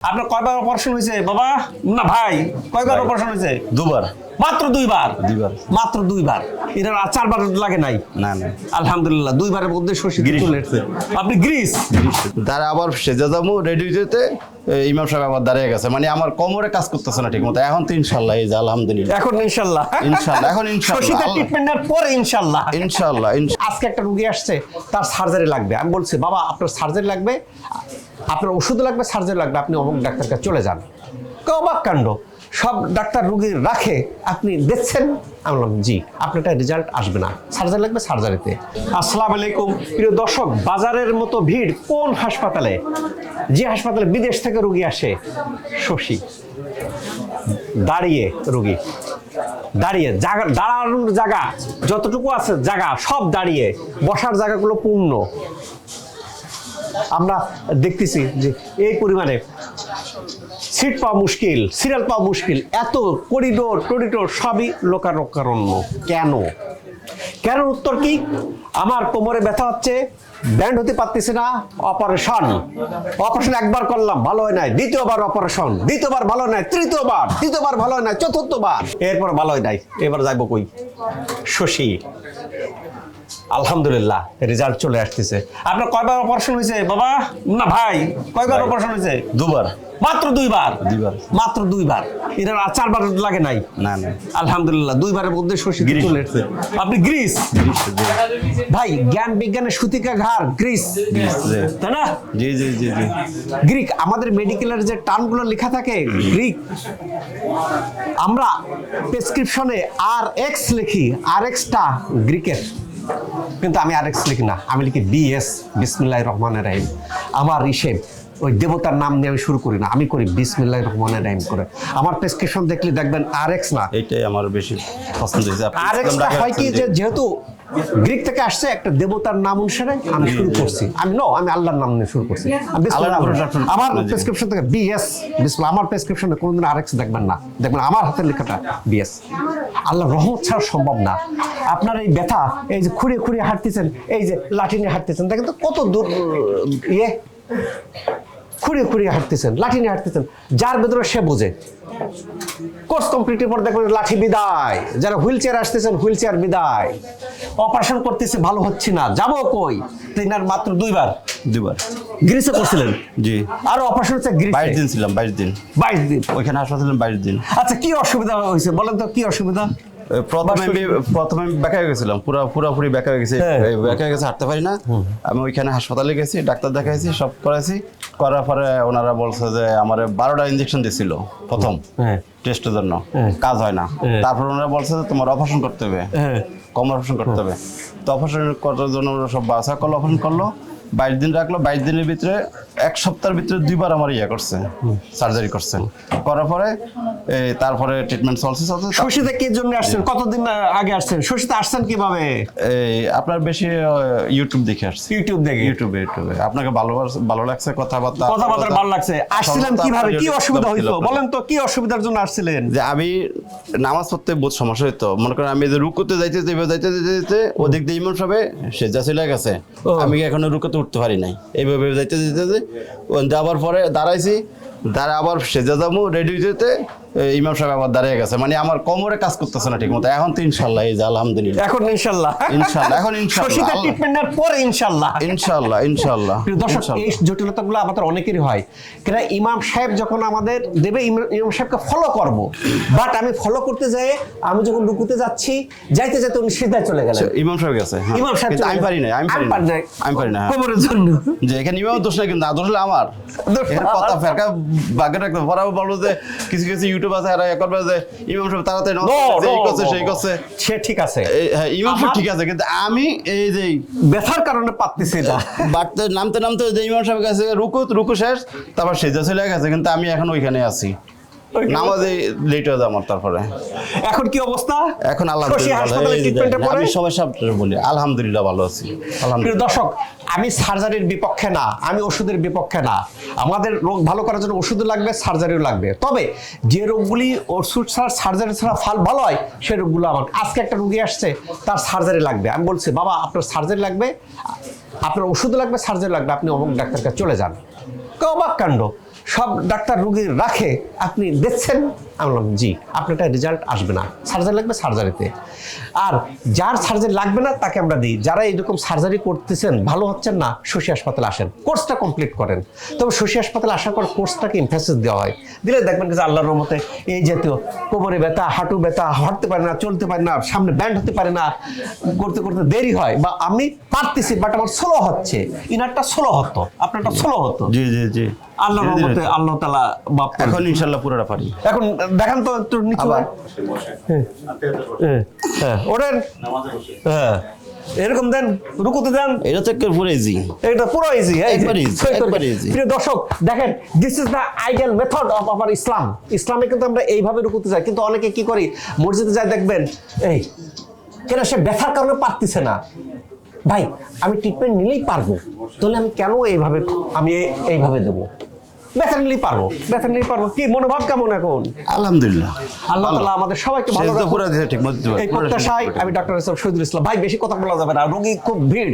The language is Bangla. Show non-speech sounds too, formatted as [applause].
আপনার কয়বার অপারেশন হয়েছে বাবা? না ভাই কয়বার অপারেশন হয়েছে? দুবার। মাত্র দুইবার? দুইবার। মাত্র দুইবার। এটা আর চারবার লাগে নাই? না না। আলহামদুলিল্লাহ দুইবারের মধ্যে শশী গ্রিস। চলে এসেছে। আপনি গ্রিস তারা আবার সেজে যাব রেডি হইতে ইমাম সাহেব আবার দাঁড়িয়ে গেছে। মানে আমার কোমরে কাজ করতেছে না ঠিক মতো এখন তো ইনশাল্লাহ এই যে আলহামদুলিল্লাহ। এখন ইনশাল্লাহ। ইনশাল্লাহ, এখন [laughs] ইনশাল্লাহ। শশীতে ট্রিটমেন্টের পরে ইনশাল্লাহ। ইনশাল্লাহ ইনশাল্লাহ আজকে একটা রুগী আসছে তার সার্জারি লাগবে। আমি বলছি বাবা আপনার সার্জারি লাগবে? আপনার ওষুধ লাগবে সার্জারি লাগবে, আপনি অমুক ডাক্তার কাছে চলে যান। অবাক কাণ্ড? সব ডাক্তার রুগী রাখে, আপনি দেখছেন? আমি বললাম, জি আপনারটা রেজাল্ট আসবে না। সার্জারি লাগবে সার্জারিতে আসসালাম আলাইকুম। প্রিয় দর্শক, বাজারের মতো ভিড় কোন হাসপাতালে? যে হাসপাতালে বিদেশ থেকে রুগী আসে? শশী। দাঁড়িয়ে রুগী। দাঁড়িয়ে জায়গা দাঁড়ানোর জায়গা, যতটুকু আছে জায়গা, সব দাঁড়িয়ে। বসার জায়গাগুলো পূর্ণ। আমরা দেখতেছি যে এই পরিমাণে সিট পাওয়া মুশকিল, সিরিয়াল পাওয়া মুশকিল। এত করিডোর, টরিডোর সবই লোকারণ্য। কেন? কেন উত্তর কি? আমার কোমরে ব্যথা হচ্ছে, ব্যান্ড হতে পারতেছে না, অপারেশন। অপারেশন একবার করলাম, ভালো হয় নাই। দ্বিতীয়বার অপারেশন, দ্বিতীয়বার ভালো হয় নাই, তৃতীয়বার তৃতীয়বার ভালো হয় নাই, চতুর্থবার। এরপর ভালো হয় নাই, এবার যাইব কই? শশী। আলহামদুলিল্লাহ রেজাল্ট চলে আসতেছে। আপনার কয়বার অপারেশন হয়েছে বাবা? না ভাই কয়বার অপারেশন হয়েছে? দুবার। মাত্র দুইবার? দুইবার। মাত্র দুইবার? এটা আর চারবার লাগে নাই? না না। আলহামদুলিল্লাহ দুইবারের মধ্যে শশী গ্রিস। চলে এসেছে। আপনি গ্রিস ভাই জ্ঞান বিজ্ঞানের সুতিকা ঘাড় গ্রিস তাই না? জি জি জি জি। গ্রিক আমাদের মেডিকেলের যে টার্মগুলো লেখা থাকে গ্রিক আমরা প্রেসক্রিপশনে আর এক্স লিখি আর এক্সটা গ্রিকের। কিন্তু আমি আর এক্স লিখি না আমি লিখি বিএস বিসমিল্লাহ রহমানের রাহিম। আমার হিসেব ওই দেবতার নাম নিয়ে আমি শুরু করি না আমি করি বিসমিল্লাহ রহমানের রাহিম করে। আমার প্রেসক্রিপশন দেখলে দেখবেন আর এক্স না। এইটাই আমার বেশি পছন্দ হয়েছে। আর একটা হয় কি যে যেহেতু গ্রিক থেকে আসছে একটা দেবতার নাম অনুসারে আমি শুরু করছি। আমি নো আমি আল্লাহর নাম নিয়ে শুরু করছি। আমার প্রেসক্রিপশন থেকে বিএস বিসমিল্লাহ আমার প্রেসক্রিপশনে কোনোদিন আরএক্স দেখবেন না। দেখবেন আমার হাতের লেখাটা বিএস আল্লাহ রহমত ছাড়া সম্ভব না। আপনার এই ব্যথা, এই যে খুঁড়িয়ে খুঁড়িয়ে হাঁটতেছেন, এই যে লাঠি নিয়ে হাঁটতেছেন, দেখেন তো কত দূর ইয়ে। খুঁড়িয়ে খুঁড়িয়ে হাঁটতেছেন লাঠি নিয়ে হাঁটতেছেন যার ভেতরে সে বোঝে। কোর্স কমপ্লিটের পর দেখবেন লাঠি বিদায়। যারা হুইল চেয়ার আসতেছেন হুইল চেয়ার বিদায়। অপারেশন করতেছে ভালো হচ্ছে না যাব কই? ট্রেনার মাত্র দুইবার। দুবার গ্রিসে করছিলেন? জি। আর অপারেশন হচ্ছে বাইশ দিন ছিলাম বাইশ দিন। বাইশ দিন। ওইখানে হাসপাতালে বাইশ দিন। আচ্ছা কি অসুবিধা হয়েছে? বলেন তো কি অসুবিধা? প্রথমে প্রথমে বেকা হয়ে গেছিলাম পুরো পুরোপুরি বেকা হয়ে গেছি। বেকা হয়ে গেছে হাঁটতে পারি না। আমি ওইখানে হাসপাতালে গেছি ডাক্তার দেখাইছি সব করাইছি। করার পরে ওনারা বলছে যে আমার বারোটা ইঞ্জেকশন দিছিল প্রথম হ্যাঁ। টেস্টের জন্য। হ্যাঁ। কাজ হয় না। হ্যাঁ। তারপর ওনারা বলছে যে তোমার অপারেশন করতে হবে। হ্যাঁ। কম অপারেশন করতে হবে। তো অপারেশন করার জন্য ওরা সব বাসা করল অপারেশন করল। বাইশ দিন রাখল বাইশ দিনের ভিতরে এক সপ্তাহের ভিতরে দুইবার আমার ইয়ে করছে সার্জারি করছে। করার পরে তারপরে ট্রিটমেন্ট চলছে চলছে শশীতে কি জন্য আসছেন? কতদিন আগে আসছেন? শশীতে আসছেন কীভাবে? এই আপনার বেশি ইউটিউব দেখে আসছি। ইউটিউব দেখে। ইউটিউবে ইউটিউবে আপনাকে ভালো ভালো লাগছে কথাবার্তা কথাবার্তা ভালো লাগছে। আসছিলেন কীভাবে? কি অসুবিধা হইতো? বলেন তো কি অসুবিধার জন্য আসছিলেন? যে আমি নামাজ পড়তে বহুত সমস্যা হইতো। মনে করেন আমি যে রুকুতে যাইতে যাইতে যাইতে যাইতে ওদিক দিয়ে ইমাম সাহেব সেজা চলে গেছে। আমি এখনও রুকুতে উঠতে পারি নাই। এইভাবে যাইতে যেতে যাবার পরে দাঁড়াইছি দাঁড়া আবার সেজা যাব রেডি হইতে ইমাম সাহেব আবার দাঁড়িয়ে গেছে। মানে আমার কোমরে কাজ করতেছে না ঠিক মতো এখন তো ইনশাল্লাহ এই যে আলহামদুলিল্লাহ। এখন ইনশাল্লাহ। ইনশাল্লাহ, এখন ইনশাল্লাহ। ট্রিটমেন্টের পরে ইনশাল্লাহ। ইনশাল্লাহ ইনশাল্লাহ দর্শক। এই জটিলতাগুলো আমাদের অনেকেরই হয়। কেন ইমাম সাহেব যখন আমাদের দেবে ইমাম সাহেবকে ফলো করব। বাট আমি ফলো করতে যাই আমি যখন রুকুতে যাচ্ছি যাইতে যাইতে উনি সিধায় চলে গেলেন। ইমাম সাহেব গেছে হ্যাঁ। ইমাম সাহেব আমি পারি না আমি পারি না আমি পারি না হ্যাঁ। কোমরের জন্য। যে এখানে ইমাম দোষ না কিন্তু দোষ হলো আমার। কথা ফেরকা বাগের বরাবর বলব যে কিছু কিছু ইউটিউব আছে আর একবার ইমাম সাহেব তাড়াতাড়ি এই করছে সেই করছে। সে ঠিক আছে। হ্যাঁ ইমাম সাহেব ঠিক আছে কিন্তু আমি এই যে ব্যথার কারণে পারতেছি না [laughs] বাড়তে নামতে নামতে যে ইমাম সাহেবের কাছে রুকু রুকু শেষ তারপর সেজা চলে গেছে কিন্তু আমি এখন ওইখানে আছি। নামাজে লেট হয়ে আমার তারপরে। এখন কি অবস্থা? এখন আলহামদুলিল্লাহ আমি সবাই সব বলি আলহামদুলিল্লাহ ভালো আছি। আলহামদুলিল্লাহ। দর্শক আমি সার্জারির বিপক্ষে না আমি ওষুধের বিপক্ষে না। আমাদের রোগ ভালো করার জন্য ওষুধও লাগবে সার্জারিও লাগবে। তবে যে রোগগুলি ওষুধ ছাড়া সার্জারি ছাড়া ফাল ভালো হয় সেই রোগগুলো আমার আজকে একটা রুগী আসছে তার সার্জারি লাগবে। আমি বলছি বাবা আপনার সার্জারি লাগবে আপনার ওষুধ লাগবে সার্জারি লাগবে আপনি অমুক ডাক্তার কাছে চলে যান। অবাক কাণ্ড সব ডাক্তার রুগী রাখে আপনি দেখছেন? আমি বললাম জি আপনারটা রেজাল্ট আসবে না। সার্জারি লাগবে সার্জারিতে আর যার সার্জারি লাগবে না তাকে আমরা দিই। যারা এইরকম সার্জারি করতেছেন ভালো হচ্ছেন না শশী হাসপাতালে আসেন। কোর্সটা কমপ্লিট করেন। তবে শশী হাসপাতালে আসার পর কোর্সটাকে ইমফেসিস দেওয়া হয়। দিলে দেখবেন যে আল্লাহর রহমতে এই জাতীয় কোমরে ব্যথা হাঁটু ব্যথা হাঁটতে পারে না চলতে পারে না সামনে ব্যান্ড হতে পারে না করতে করতে দেরি হয় বা আমি পারতেছি বাট আমার স্লো হচ্ছে। ইনারটা স্লো হতো আপনারটা স্লো হতো। জি জি জি। আল্লাহর ধীরে আল্লাহ তালা বাপ এখন ইনশাল্লাহ পুরোটা পারি। এখন দেখান তো একটু নিচু হ্যাঁ। হ্যাঁ, হ্যাঁ হ্যাঁ। এরকম দেন রুকুতে দেন এটা তো পুরো ইজি এটা পুরো ইজি একবার easy, প্রিয় দর্শক দেখেন this is the ideal method of our Islam ইসলামে কিন্তু আমরা এইভাবে রুকুতে যাই কিন্তু অনেকে কি করি মসজিদে যাই দেখবেন এই কেন সে ব্যথার কারণে পারতেছে না? ভাই আমি ট্রিটমেন্ট নিলেই পারব। তাহলে আমি কেন এইভাবে আমি এইভাবে দেবো? পারব পারব। কি মনোভাব কেমন এখন? আলহামদুলিল্লাহ। আল্লাহ তাআলা আমাদের সবাইকে ভালো রাখুন। ঠিক মতো এই প্রত্যাশায় আমি ডক্টর শহীদুল ইসলাম ভাই বেশি কথা বলা যাবে না। রোগী খুব ভিড়।